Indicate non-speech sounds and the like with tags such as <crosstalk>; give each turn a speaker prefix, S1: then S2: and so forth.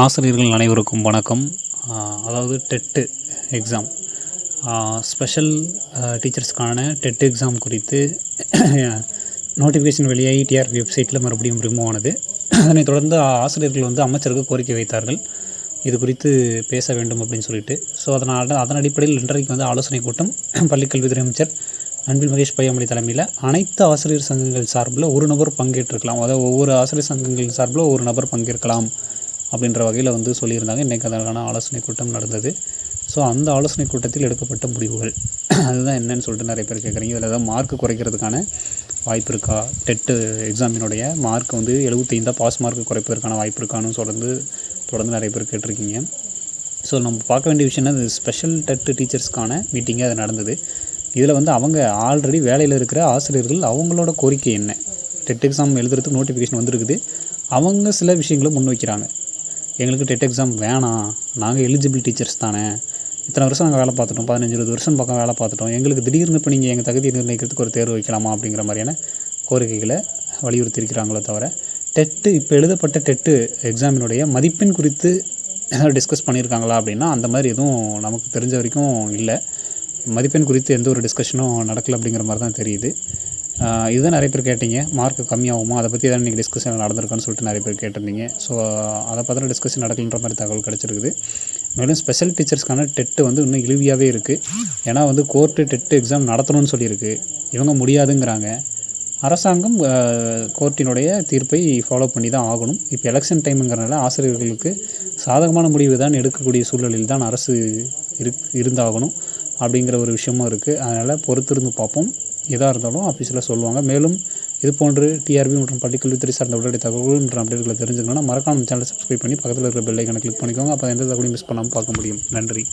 S1: ஆசிரியர்கள் அனைவருக்கும் வணக்கம். அதாவது டெட்டு எக்ஸாம். ஸ்பெஷல் டீச்சர்ஸ்க்கான டெட் எக்ஸாம் குறித்து <clears throat> நோட்டிஃபிகேஷன் வெளியாகி டிஆர் வெப்சைட்டில் மறுபடியும் ரிமூவ் ஆனது. அதனைத் தொடர்ந்து ஆசிரியர்கள் வந்து அமைச்சருக்கு கோரிக்கை வைத்தார்கள். இது குறித்து பேச வேண்டும் அப்படின்னு சொல்லிட்டு. ஸோ அதனால் அதன் அடிப்படையில் இன்றைக்கு வந்து ஆலோசனை கூட்டம் <clears throat> பள்ளிக்கல்வித்துறை அமைச்சர் அன்பில் மகேஷ் பையாமொழி தலைமையில் அனைத்து ஆசிரியர் சங்கங்கள் சார்பில் ஒரு நபர் பங்கேற்றிருக்கலாம். அதாவது ஒவ்வொரு ஆசிரியர் சங்கங்கள் சார்பில் ஒரு நபர் பங்கேற்கலாம். அப்படின்ற வகையில் வந்து சொல்லியிருந்தாங்க. இன்றைக்கி அதற்கான ஆலோசனை கூட்டம் நடந்தது. ஸோ அந்த ஆலோசனை கூட்டத்தில் எடுக்கப்பட்ட முடிவுகள். அதுதான் என்னன்னு சொல்லிட்டு நிறைய பேர் கேட்குறீங்க. இதில் ஏதாவது மார்க் குறைக்கிறதுக்கான வாய்ப்பு இருக்கா? டெட்டு எக்ஸாமினுடைய மார்க் வந்து எழுபத்தைந்தாக பாஸ் மார்க் குறைப்பதற்கான வாய்ப்பு இருக்கான்னு தொடர்ந்து தொடர்ந்து நிறைய பேர் கேட்டிருக்கீங்க. ஸோ நம்ம பார்க்க வேண்டிய விஷயம்னா என்ன ஸ்பெஷல் டெட்டு டீச்சர்ஸ்க்கான மீட்டிங்கே அது நடந்தது. இதில் வந்து அவங்க ஆல்ரெடி வேலையில் இருக்கிற ஆசிரியர்கள் அவங்களோட கோரிக்கை என்ன? டெட் எக்ஸாம் எழுதுறதுக்கு நோட்டிஃபிகேஷன் வந்துருக்குது. அவங்க சில விஷயங்களை முன் வைக்கிறாங்க எங்களுக்கு டெட் எக்ஸாம் வேணாம். நாங்கள் எலிஜிபிள் டீச்சர்ஸ் தானே. இத்தனை வருஷம் நாங்கள் வேலை பார்த்துட்டோம். பதினஞ்சு இருபது வருஷம் பக்கம் வேலை பார்த்துட்டோம். எங்களுக்கு திடீர்னு இப்போ நீங்கள் எங்கள் தகுதி நிர்ணயிக்கிறதுக்கு ஒரு தேர்வு வைக்கலாமா அப்படிங்கிற மாதிரியான கோரிக்கைகளை வலியுறுத்தியிருக்கிறாங்களோ தவிர டெட்டு இப்போ எழுதப்பட்ட டெட்டு எக்ஸாமினுடைய மதிப்பெண் குறித்து ஏதாவது டிஸ்கஸ் பண்ணியிருக்காங்களா அப்படின்னா அந்த மாதிரி எதுவும் நமக்கு தெரிஞ்ச வரைக்கும் இல்லை. மதிப்பெண் குறித்து எந்த ஒரு டிஸ்கஷனும் நடக்கலை அப்படிங்கிற மாதிரி தான் தெரியுது. இதுதான் நிறைய பேர் கேட்டீங்க. மார்க் கம்மியாகுமா? அதை பற்றி தான் இன்றைக்கி டிஸ்கஷன் நடந்திருக்கான்னு சொல்லிட்டு நிறைய பேர் கேட்டிருந்தீங்க. ஸோ அதை பற்றின டிஸ்கஷன் நடக்கலன்ற மாதிரி தகவல் கிடச்சிருக்குது. மேலும் ஸ்பெஷல் டீச்சர்ஸ்க்கான டெட்டு வந்து இன்னும் இழுவியாகவே இருக்குது ஏன்னா வந்து கோர்ட்டு டெட்டு எக்ஸாம் நடத்தணும்னு சொல்லியிருக்கு. இவங்க முடியாதுங்கிறாங்க. அரசாங்கம் கோர்ட்டினுடைய தீர்ப்பை ஃபாலோ பண்ணி தான் ஆகணும். இப்போ எலெக்ஷன் டைமுங்கிறனால ஆசிரியர்களுக்கு சாதகமான முடிவு தான் எடுக்கக்கூடிய சூழலில் தான் அரசு இருக் இருந்தாகணும். அப்படிங்கிற ஒரு விஷயமும் இருக்குது அதனால் பொறுத்திருந்து பார்ப்போம். எதாக இருந்தாலும் ஆஃபீஸில் சொல்லுவாங்க. மேலும் இது போன்று டிஆர்பி மற்றும் பள்ளிக்கல்வித்துறை சார்ந்த உடனடி தகவல்கள் மற்றும் அப்டேட்களை தெரிஞ்சுக்கணும்னா மறக்காம சேனலை சப்ஸ்கிரைப் பண்ணி பக்கத்தில் இருக்கிற பெல் கிளிக் பண்ணிக்கோங்க. அப்போ எந்த தகவலையும் மிஸ் பண்ணாமல் பார்க்க முடியும். நன்றி.